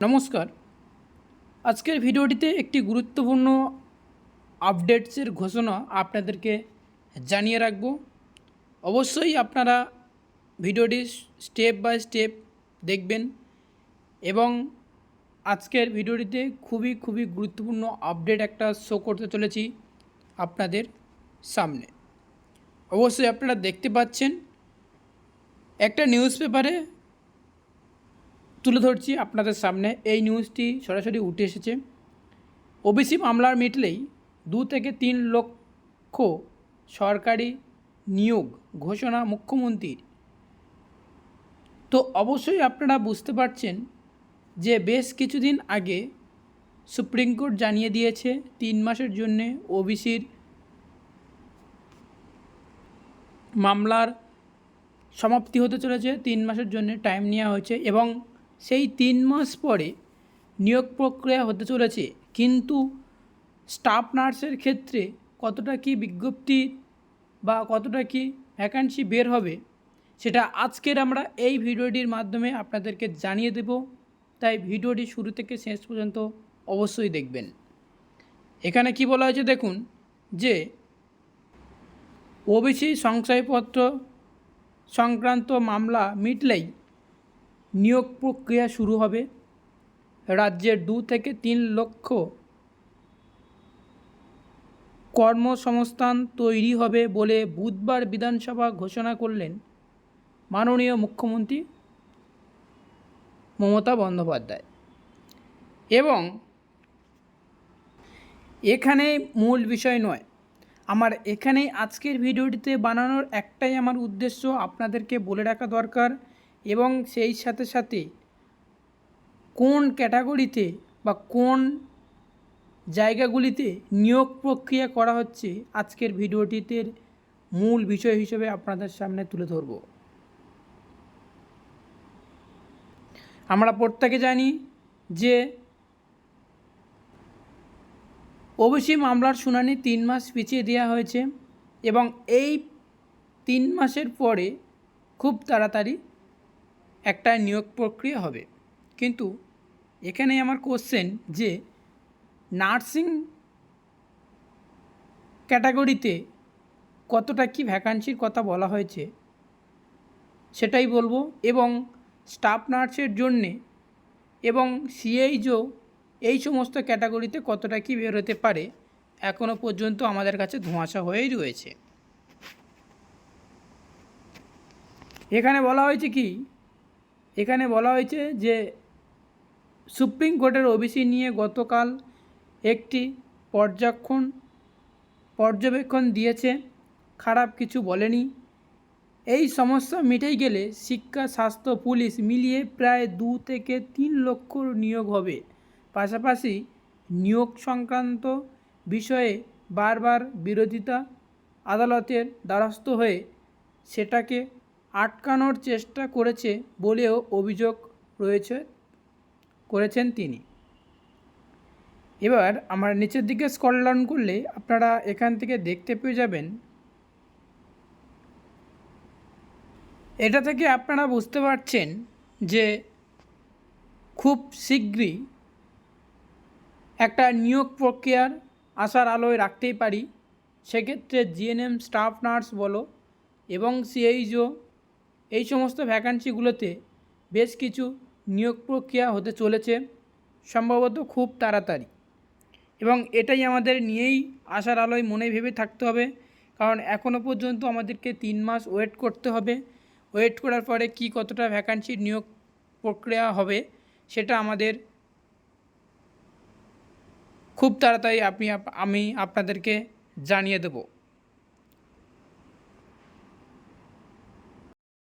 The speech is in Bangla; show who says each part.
Speaker 1: নমস্কার। আজকের ভিডিওটিতে একটি গুরুত্বপূর্ণ আপডেটসের ঘোষণা আপনাদেরকে জানিয়ে রাখব। অবশ্যই আপনারা ভিডিওটি স্টেপ বাই স্টেপ দেখবেন এবং আজকের ভিডিওটিতে খুবই খুবই গুরুত্বপূর্ণ আপডেট একটা শো করতে চলেছি আপনাদের সামনে। অবশ্যই আপনারা দেখতে পাচ্ছেন, একটা নিউজ পেপারে তুলে ধরছি আপনাদের সামনে। এই নিউজটি সরাসরি উঠে এসেছে। ওবিসি মামলার মিটলেই দু থেকে তিন লক্ষ সরকারি নিয়োগ ঘোষণা মুখ্যমন্ত্রীর। তো অবশ্যই আপনারা বুঝতে পারছেন যে বেশ কিছুদিন আগে সুপ্রিম কোর্ট জানিয়ে দিয়েছে তিন মাসের জন্যে ওবিসির মামলার সমাপ্তি হতে চলেছে। তিন মাসের জন্য টাইম নেওয়া হয়েছে এবং সেই তিন মাস পরে নিয়োগ প্রক্রিয়া হতে চলেছে। কিন্তু স্টাফ নার্সের ক্ষেত্রে কতটা কি বিজ্ঞপ্তি বা কতটা কি ভ্যাকান্সি বের হবে, সেটা আজকের আমরা এই ভিডিওটির মাধ্যমে আপনাদেরকে জানিয়ে দেব। তাই ভিডিওটি শুরু থেকে শেষ পর্যন্ত অবশ্যই দেখবেন। এখানে কি বলা হয়েছে দেখুন, যে ওবিসি সংশয়পত্র সংক্রান্ত মামলা মিটলেই নিয়োগ প্রক্রিয়া শুরু হবে রাজ্যের দু থেকে তিন লক্ষ কর্মসংস্থান তৈরি হবে বলে বুধবার বিধানসভা ঘোষণা করলেন মাননীয় মুখ্যমন্ত্রী মমতা বন্দ্যোপাধ্যায়। এবং এখানে মূল বিষয় নয়, আমার এখানে আজকের ভিডিওটিতে বানানোর একটাই আমার উদ্দেশ্য আপনাদেরকে বলে রাখা দরকার এবং সেই সাথে সাথে কোন ক্যাটাগরিতে বা কোন জায়গাগুলিতে নিয়োগ প্রক্রিয়া করা হচ্ছে আজকের ভিডিওটিতে মূল বিষয় হিসেবে আপনাদের সামনে তুলে ধরব। আমরা প্রত্যেকে জানি যে ওবিসি মামলার শুনানি তিন মাস পিছিয়ে দেওয়া হয়েছে এবং এই তিন মাসের পরে খুব তাড়াতাড়ি একটা নিয়োগ প্রক্রিয়া হবে। কিন্তু এখানে আমার কোশ্চেন যে নার্সিং ক্যাটাগরিতে কতটা কি ভ্যাকান্সির কথা বলা হয়েছে, সেটাই বলব। এবং স্টাফ নার্সের জন্যে এবং সিএইচও এই সমস্ত ক্যাটাগরিতে কতটা কি বের হতে পারে এখনও পর্যন্ত আমাদের কাছে ধোঁয়াশা হয়েই রয়েছে। এখানে বলা হয়েছে কি এখানে বলা হয়েছে যে সুপ্রিম কোর্টের ওবিসি নিয়ে গতকাল একটি পর্যবেক্ষণ পর্যবেক্ষণ দিয়েছে। খারাপ কিছু বলেনি। এই সমস্যা মিটে গেলে শিক্ষা, স্বাস্থ্য, পুলিশ মিলিয়ে প্রায় দু থেকে তিন লক্ষ নিয়োগ হবে। পাশাপাশি নিয়োগ সংক্রান্ত বিষয়ে বারবার বিরোধিতা, আদালতের দ্বারস্থ হয়ে সেটাকে আটকানোর চেষ্টা করেছে বলেও অভিযোগ রয়েছে, করেছেন তিনি। এবার আমার নিচের দিকে স্কল করলে আপনারা এখান থেকে দেখতে পেয়ে যাবেন। এটা থেকে আপনারা বুঝতে পারছেন যে খুব শীঘ্রই একটা নিয়োগ প্রক্রিয়ার আশার আলোয় রাখতেই পারি। সেক্ষেত্রে জিএনএম স্টাফ নার্স বলো এবং সিএইচও এই সমস্ত ভ্যাকান্সিগুলোতে বেশ কিছু নিয়োগ প্রক্রিয়া হতে চলেছে, সম্ভবত খুব তাড়াতাড়ি। এবং এটাই আমাদের নিয়েই আশার আলোয় মনে ভেবে থাকতে হবে, কারণ এখনও পর্যন্ত আমাদেরকে তিন মাস ওয়েট করতে হবে। ওয়েট করার পরে কি কতটা ভ্যাকান্সির নিয়োগ প্রক্রিয়া হবে, সেটা আমাদের খুব তাড়াতাড়ি আপনি আমি আপনাদেরকে জানিয়ে দেবো।